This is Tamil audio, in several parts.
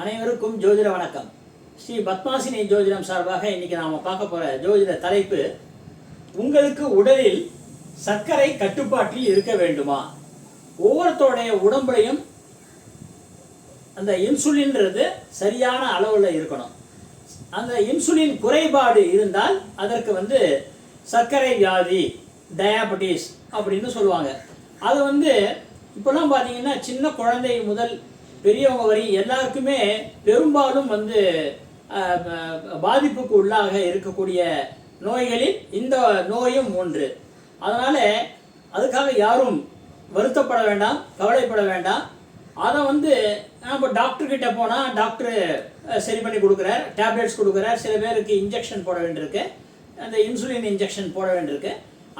அனைவருக்கும் ஜோதிட வணக்கம். ஸ்ரீ பத்மாசினி ஜோதிடம் சார்பாக இன்னைக்கு நாம பார்க்க போற ஜோதிட தலைப்பு உங்களுக்கு உடலில் சர்க்கரை கட்டுப்பாட்டில் இருக்க வேண்டுமா? ஒவ்வொருத்தருடைய உடம்புலையும் அந்த இன்சுலின்றது சரியான அளவில் இருக்கணும். அந்த இன்சுலின் குறைபாடு இருந்தால் அதற்கு வந்து சர்க்கரை வியாதி டயாபட்டிஸ் அப்படின்னு சொல்லுவாங்க. அது வந்து இப்போலாம் பார்த்தீங்கன்னா சின்ன குழந்தை முதல் பெரியவங்க வரை எல்லாருக்குமே பெரும்பாலும் வந்து பாதிப்புக்கு உள்ளாக இருக்கக்கூடிய நோய்களில் இந்த நோயும் ஒன்று. அதனால் அதுக்காக யாரும் வருத்தப்பட வேண்டாம் கவலைப்பட வேண்டாம். அதை வந்து நம்ம டாக்டர்கிட்ட போனால் டாக்டரு சரி பண்ணி கொடுக்குறார் டேப்லெட்ஸ் கொடுக்குறார் சில பேருக்கு இன்ஜெக்ஷன் போட வேண்டியிருக்கு. அந்த இன்சுலின் இன்ஜெக்ஷன் போட வேண்டியிருக்கு.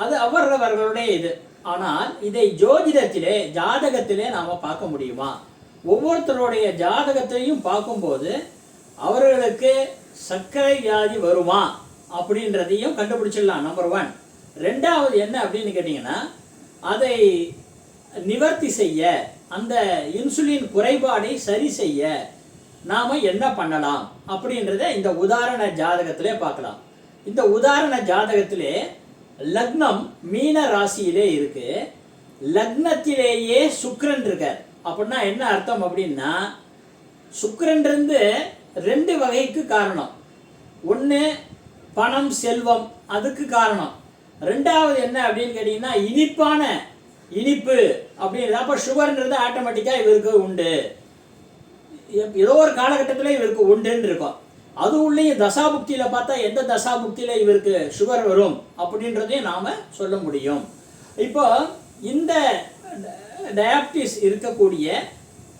அது அவரவர்களுடைய இது. ஆனால் இதை ஜோதிடத்திலே ஜாதகத்திலே நாம் பார்க்க முடியுமா? ஒவ்வொருத்தருடைய ஜாதகத்தையும் பார்க்கும்போது அவர்களுக்கு சர்க்கரை வியாதி வருமா அப்படின்றதையும் கண்டுபிடிச்சிடலாம் நம்பர் ஒன் ரெண்டாவது என்ன அப்படின்னு கேட்டிங்கன்னா அதை நிவர்த்தி செய்ய அந்த இன்சுலின் குறைபாடை சரி செய்ய நாம என்ன பண்ணலாம் அப்படின்றத இந்த உதாரண ஜாதகத்திலே பார்க்கலாம். இந்த உதாரண ஜாதகத்திலே லக்னம் மீன ராசியிலே இருக்குது லக்னத்திலேயே சுக்கிரன் இருக்கார். அப்படின்னா என்ன அர்த்தம் அப்படின்னா சுக்கரன்றது இருந்து ரெண்டு வகைக்கு காரணம். ஒன்று பணம் செல்வம் அதுக்கு காரணம். ரெண்டாவது என்ன அப்படின்னு கேட்டிங்கன்னா இனிப்பான இனிப்பு அப்படின்றது. அப்போ சுகர்ன்றது ஆட்டோமேட்டிக்காக இவருக்கு உண்டு. எப்- ஏதோ ஒரு காலகட்டத்தில் இவருக்கு உண்டுன்னு இருக்கும். அது உள்ளேயும் தசாபுக்தியில் பார்த்தா எந்த தசாபுக்தியில் இவருக்கு சுகர் வரும் அப்படின்றதையும் நாம் சொல்ல முடியும். இப்போ இந்த டயாபிட்டிஸ் இருக்கக்கூடிய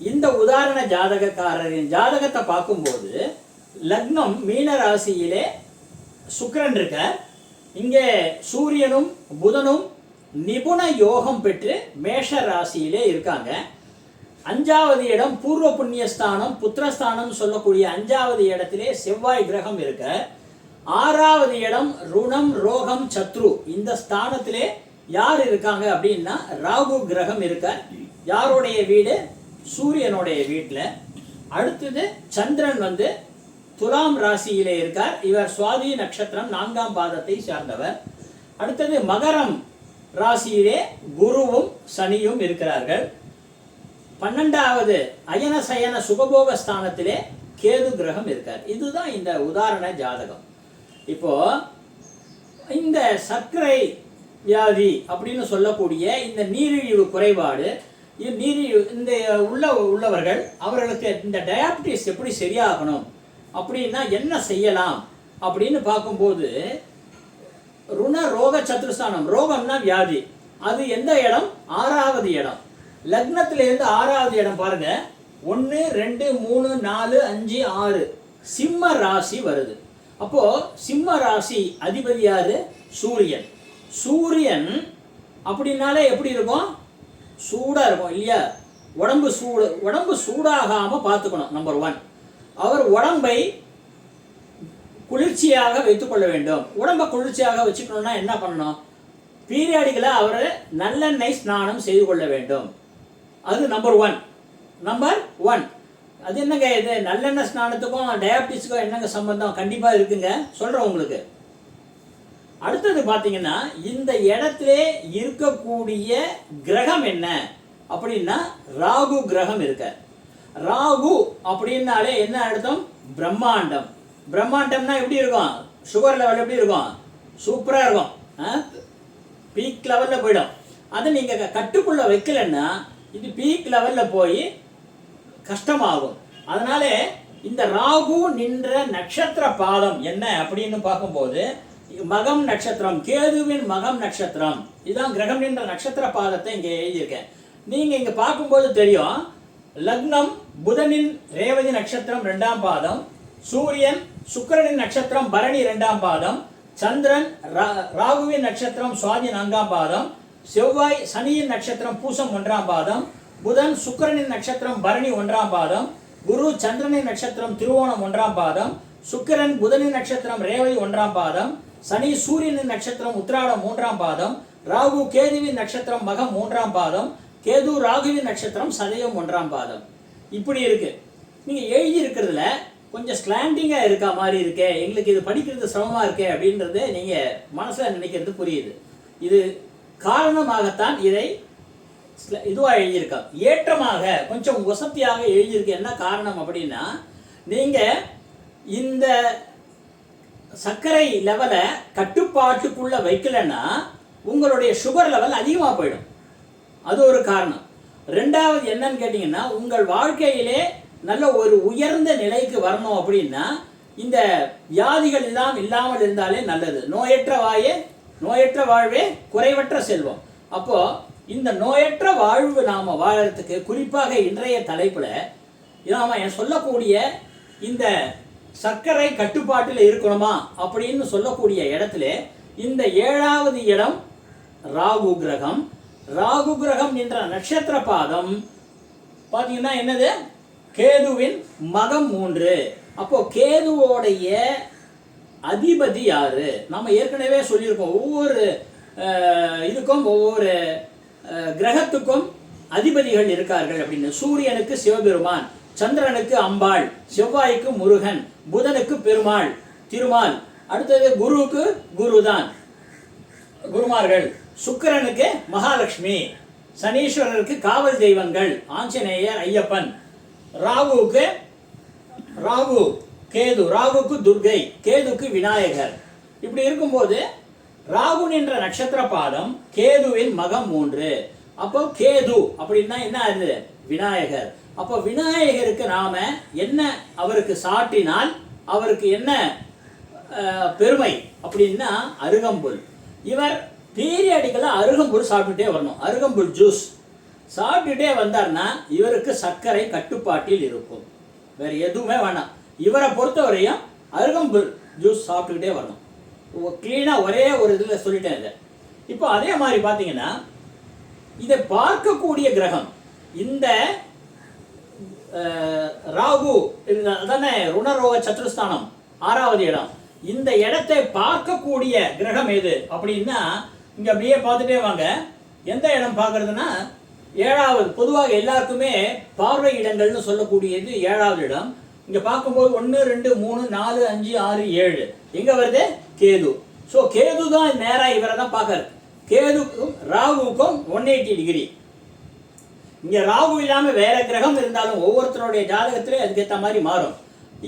இந்த உதாரண ஜாதகக்காரரின் ஜாதகத்தை பார்க்கும்போது லக்னம் மீன ராசியிலே சுக்கரன் இருக்க இங்கே சூரியனும் புதனும் நிபுண யோகம் பெற்று மேஷ ராசியிலே இருக்காங்க. அஞ்சாவது இடம் பூர்வ புண்ணியஸ்தானம் புத்திரஸ்தானம் சொல்லக்கூடிய அஞ்சாவது இடத்திலே செவ்வாய் கிரகம் இருக்க ஆறாவது இடம் ருணம் ரோகம் சத்ரு. இந்த ஸ்தானத்திலே யார் இருக்காங்க அப்படின்னா ராகு கிரகம் இருக்க யாருடைய வீடு? சூரியனுடைய வீட்டில். அடுத்தது சந்திரன் வந்து துலாம் ராசியிலே இருக்கார். இவர் சுவாதி நட்சத்திரம் நான்காம் பாதத்தை சார்ந்தவர். அடுத்தது மகரம் ராசியிலே குருவும் சனியும் இருக்கிறார்கள். பன்னெண்டாவது அயன சயன சுகபோக ஸ்தானத்திலே கேது கிரகம் இருக்கார். இதுதான் இந்த உதாரண ஜாதகம். இப்போ இந்த சர்க்கரை வியாதி அப்படின்னு சொல்லக்கூடிய இந்த நீரிழிவு குறைபாடு இ- நீரிழிவு இந்த உள்ள உள்ளவர்கள் அவர்களுக்கு இந்த டயாபிட்டிஸ் எப்படி சரியாகணும் அப்படின்னா என்ன செய்யலாம் அப்படின்னு பார்க்கும்போது ருண ரோக சத்துருஸ்தானம் ரோகம்னா வியாதி. அது எந்த இடம்? ஆறாவது இடம். லக்னத்திலேருந்து ஆறாவது இடம் பாருங்க. ஒன்று ரெண்டு மூணு நாலு அஞ்சு ஆறு. சிம்ம ராசி வருது. அப்போ சிம்ம ராசி அதிபதி யாரு? சூரியன். சூரியன் அப்படின்னாலே எப்படி இருக்கும்? சூடாக இருக்கும் இல்லையா? உடம்பு சூடு உடம்பு சூடாகாமல் பார்த்துக்கணும் நம்பர் ஒன் அவர் உடம்பை குளிர்ச்சியாக வைத்துக்கொள்ள வேண்டும். உடம்பை குளிர்ச்சியாக வச்சுக்கணும்னா என்ன பண்ணணும்? பீரியாடிக்கலாக அவர் நல்லெண்ணெய் ஸ்நானம் செய்து கொள்ள வேண்டும். அது நம்பர் ஒன் நம்பர் ஒன் அது என்னங்க இது? நல்லெண்ணெய் ஸ்நானத்துக்கும் டயாபிட்டிஸுக்கும் என்னங்க சம்பந்தம்? கண்டிப்பாக இருக்குங்க. சொல்கிறேன் உங்களுக்கு. அடுத்தது பார்த்தீங்கன்னா இந்த இடத்துல இருக்கக்கூடிய கிரகம் என்ன? அப்படின்னா ராகு கிரகம் இருக்க. ராகு அப்படின்னாலே என்ன அர்த்தம்? பிரம்மாண்டம். பிரம்மாண்டம்னா எப்படி இருக்கும்? சுகர் லெவல் எப்படி இருக்கும்? சூப்பராக இருக்கும். பீக் லெவலில் போயிடும். அதை நீங்கள் கட்டுக்குள்ளே வைக்கலன்னா இது பீக் லெவலில் போய் கஷ்டமாகும். அதனால இந்த ராகு நின்ற நட்சத்திர பாதம் என்ன அப்படின்னு பார்க்கும்போது மகம் நட்சத்திரம் கேதுவின் மகம் நட்சத்திரம். இதான் கிரகம் என்ற நட்சத்திர பாதத்தை இங்கே எழுதியிருக்கேன். நீங்க இங்க பார்க்கும்போது தெரியும் லக்னம் புதனின் ரேவதி நட்சத்திரம் ரெண்டாம் பாதம் சூரியன் சுக்கரனின் நட்சத்திரம் பரணி ரெண்டாம் பாதம் சந்திரன் ரா- ராகுவின் நட்சத்திரம் சுவாதி நான்காம் பாதம் செவ்வாய் சனியின் நட்சத்திரம் பூசம் ஒன்றாம் பாதம் புதன் சுக்கிரனின் நட்சத்திரம் பரணி ஒன்றாம் பாதம் குரு சந்திரனின் நட்சத்திரம் திருவோணம் ஒன்றாம் பாதம் சுக்கிரன் புதனின் நட்சத்திரம் ரேவதி ஒன்றாம் பாதம் சனி சூரியனின் நட்சத்திரம் உத்திராடம் மூன்றாம் பாதம் ராகு கேதுவின் நட்சத்திரம் மகம் மூன்றாம் பாதம் கேது ராகுவின் நட்சத்திரம் சதயம் ஒன்றாம் பாதம். இப்படி இருக்கு. நீங்கள் எழுதியிருக்கிறதுல கொஞ்சம் ஸ்லாண்டிங்காக இருக்கா மாதிரி இருக்கே எங்களுக்கு இது படிக்கிறது சிரமமாக இருக்கே அப்படின்றது நீங்கள் மனசில் நினைக்கிறது புரியுது. இது காரணமாகத்தான் இதை இதுவாக எழுதியிருக்கா ஏற்றமாக கொஞ்சம் வசதியாக எழுதியிருக்கு என்ன காரணம் அப்படின்னா நீங்கள் இந்த சர்க்கரை லெவலை கட்டுப்பாட்டுக்குள்ளே வைக்கலைன்னா உங்களுடைய சுகர் லெவல் அதிகமாக போயிடும். அது ஒரு காரணம். ரெண்டாவது என்னன்னு கேட்டிங்கன்னா உங்கள் வாழ்க்கையிலே நல்ல ஒரு உயர்ந்த நிலைக்கு வரணும் அப்படின்னா இந்த வியாதிகள் எல்லாம் இல்லாமல் இருந்தாலே நல்லது. நோயற்ற வாயே நோயற்ற வாழ்வே குறைவற்ற செல்வம். அப்போது இந்த நோயற்ற வாழ்வு நாம் வாழறதுக்கு குறிப்பாக இன்றைய தலைப்பில் நாம் என் சொல்லக்கூடிய இந்த சர்க்கரை கட்டுப்பாட்டில் இருக்கணுமா அப்படின்னு சொல்லக்கூடிய இடத்துல இந்த ஏழாவது இடம் ராகு கிரகம். ராகு கிரகம் என்ற நட்சத்திர பாதம் பார்த்தீங்கன்னா என்னது? கேதுவின் மகம் மூன்று. அப்போ கேதுவோடைய அதிபதி யாரு? நம்ம ஏற்கனவே சொல்லியிருக்கோம். ஒவ்வொரு இதுக்கும் ஒவ்வொரு கிரகத்துக்கும் அதிபதிகள் இருக்கார்கள் அப்படின்னு. சூரியனுக்கு சிவபெருமான். சந்திரனுக்கு அம்பாள் செவ்வாய்க்கு முருகன் புதனுக்கு பெருமாள் திருமால். அடுத்தது குருவுக்கு குருதான். குருமார்கள் சுக்கிரனுக்கு மகாலட்சுமி சனீஸ்வரருக்கு காவல் தெய்வங்கள் ஆஞ்சநேயர் ஐயப்பன். ராகுவுக்கு ராகு கேது ராகுக்கு துர்கை கேதுக்கு விநாயகர். இப்படி இருக்கும்போது ராகு என்ற நட்சத்திர பாதம் கேதுவின் மகம் மூன்று. அப்போ கேது அப்படின்னா என்ன ஆகுது விநாயகர். அப்போ விநாயகருக்கு நாம என்ன அவருக்கு சாட்டினால் அவருக்கு என்ன பெருமை அப்படின்னா அருகம்புல். இவர் பீரியடிக்கலாக அருகம்புல் சாப்பிட்டுட்டே வரணும். அருகம்புல் ஜூஸ். சாப்பிட்டுட்டே வந்தார்னா இவருக்கு சர்க்கரை கட்டுப்பாட்டில் இருக்கும். வேற எதுவுமே வேணாம். இவரை பொறுத்தவரையும் அருகம்புல் ஜூஸ் சாப்பிட்டுக்கிட்டே வரணும். க்ளீனாக ஒரே ஒரு இதில் சொல்லிட்டேன் இதை. இப்போ அதே மாதிரி பார்த்தீங்கன்னா இதை பார்க்கக்கூடிய கிரகம். இந்த ராகு அதானே ருணரோக சத்ருஸ்தானம் ஆறாவது இடம். இந்த இடத்தை பார்க்கக்கூடிய கிரகம் எது அப்படின்னா இங்க அப்படியே பார்த்துட்டே வாங்க. எந்த இடம் பார்க்கறதுன்னா ஏழாவது பொதுவாக எல்லாருக்குமே பார்வை இடங்கள்னு சொல்லக்கூடியது ஏழாவது இடம். இங்க பார்க்கும்போது ஒன்று ரெண்டு மூணு நாலு அஞ்சு ஆறு ஏழு. எங்க வருது? கேது. ஸோ கேது தான் நேரா இவரை தான் பார்க்கறது கேதுக்கும் ஒன் எயிட்டி டிகிரி இங்கே ராகு இல்லாமல் வேற கிரகம் இருந்தாலும் ஒவ்வொருத்தருடைய ஜாதகத்திலே அதுக்கேற்ற மாதிரி மாறும்.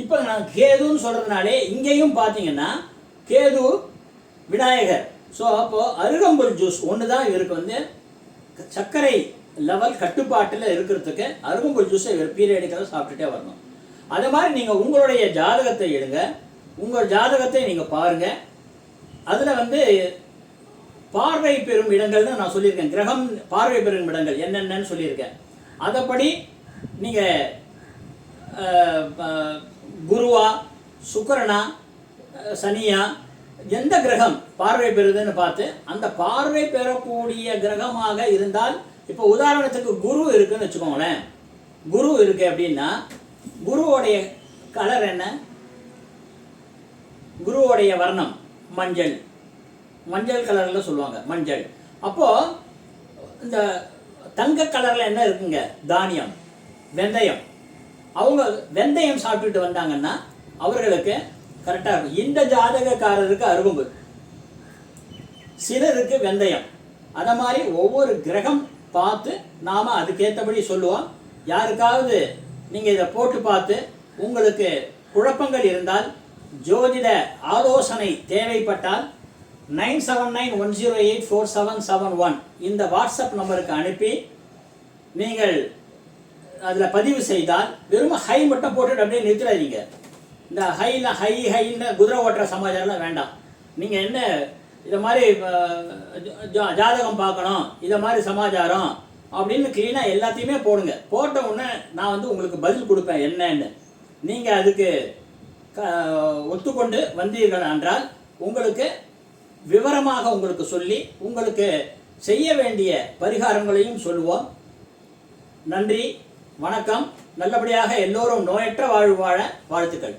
இப்போ நான் கேதுன்னு சொல்கிறதுனாலே இங்கேயும் பார்த்தீங்கன்னா கேது விநாயகர். ஸோ அப்போது அருகம்புல் ஜூஸ் ஒன்று தான் இவருக்கு வந்து சர்க்கரை லெவல் கட்டுப்பாட்டில் இருக்கிறதுக்கு அருகம்புல் ஜூஸை இவர் பீரியடிக்கலாக சாப்பிட்டுட்டே வரணும். அதே மாதிரி நீங்கள் உங்களுடைய ஜாதகத்தை எடுங்க. உங்கள் ஜாதகத்தை நீங்கள் பாருங்கள் அதில் வந்து பார்வை பெறும் இடங்கள்னு நான் சொல்லியிருக்கேன். கிரகம் பார்வை பெறும் இடங்கள். என்னென்னன்னு சொல்லியிருக்கேன். அதைப்படி நீங்கள் குருவா சுக்கரனா சனியா எந்த கிரகம் பார்வை பெறுதுன்னு பார்த்து அந்த பார்வை பெறக்கூடிய கிரகமாக இருந்தால் இப்போ உதாரணத்துக்கு குரு இருக்குன்னு வச்சுக்கோங்களேன். குரு இருக்கு அப்படின்னா குருவோடைய கலர் என்ன? குருவோடைய வர்ணம் மஞ்சள். மஞ்சள் கலரில் சொல்லுவாங்க மஞ்சள். அப்போது இந்த தங்க கலரில் என்ன இருக்குங்க? தானியம் வெந்தயம். அவங்க வெந்தயம் சாப்பிட்டுட்டு வந்தாங்கன்னா அவர்களுக்கு கரெக்டாக இருக்கும். இந்த ஜாதகக்காரருக்கு அருகும்பு சிலருக்கு வெந்தயம். அதை மாதிரி ஒவ்வொரு கிரகம் பார்த்து நாம் அதுக்கேற்றபடி சொல்லுவோம். யாருக்காவது நீங்கள் இதை போட்டு பார்த்து உங்களுக்கு குழப்பங்கள் இருந்தால் ஜோதிட ஆலோசனை தேவைப்பட்டால் nine seven nine one zero eight four seven seven one. இந்த வாட்ஸ்அப் நம்பருக்கு அனுப்பி நீங்கள் அதில் பதிவு செய்தால் வெறும் ஹை மட்டும் போட்டுட்டு அப்படியே நிறுத்திடாதீங்க. இந்த ஹையில் ஹை ஹைன்னு குதிரை ஓட்டுற சமாச்சாரம்லாம் வேண்டாம். நீங்கள் என்ன இதை மாதிரி ஜா- ஜாதகம் பார்க்கணும் இதை மாதிரி சமாச்சாரம் அப்படின்னு க்ளீனாக எல்லாத்தையுமே போடுங்க. போட்ட உடனே நான் வந்து உங்களுக்கு பதில் கொடுப்பேன் என்னன்னு. நீங்கள் அதுக்கு க ஒத்துக்கொண்டு வந்தீர்கள் என்றால் உங்களுக்கு விவரமாக உங்களுக்கு சொல்லி உங்களுக்கு செய்ய வேண்டிய பரிகாரங்களையும் சொல்லுவோம். நன்றி வணக்கம். நல்லபடியாக எல்லோரும் நோயற்ற வாழ்வு வாழ வாழ்த்துக்கள்.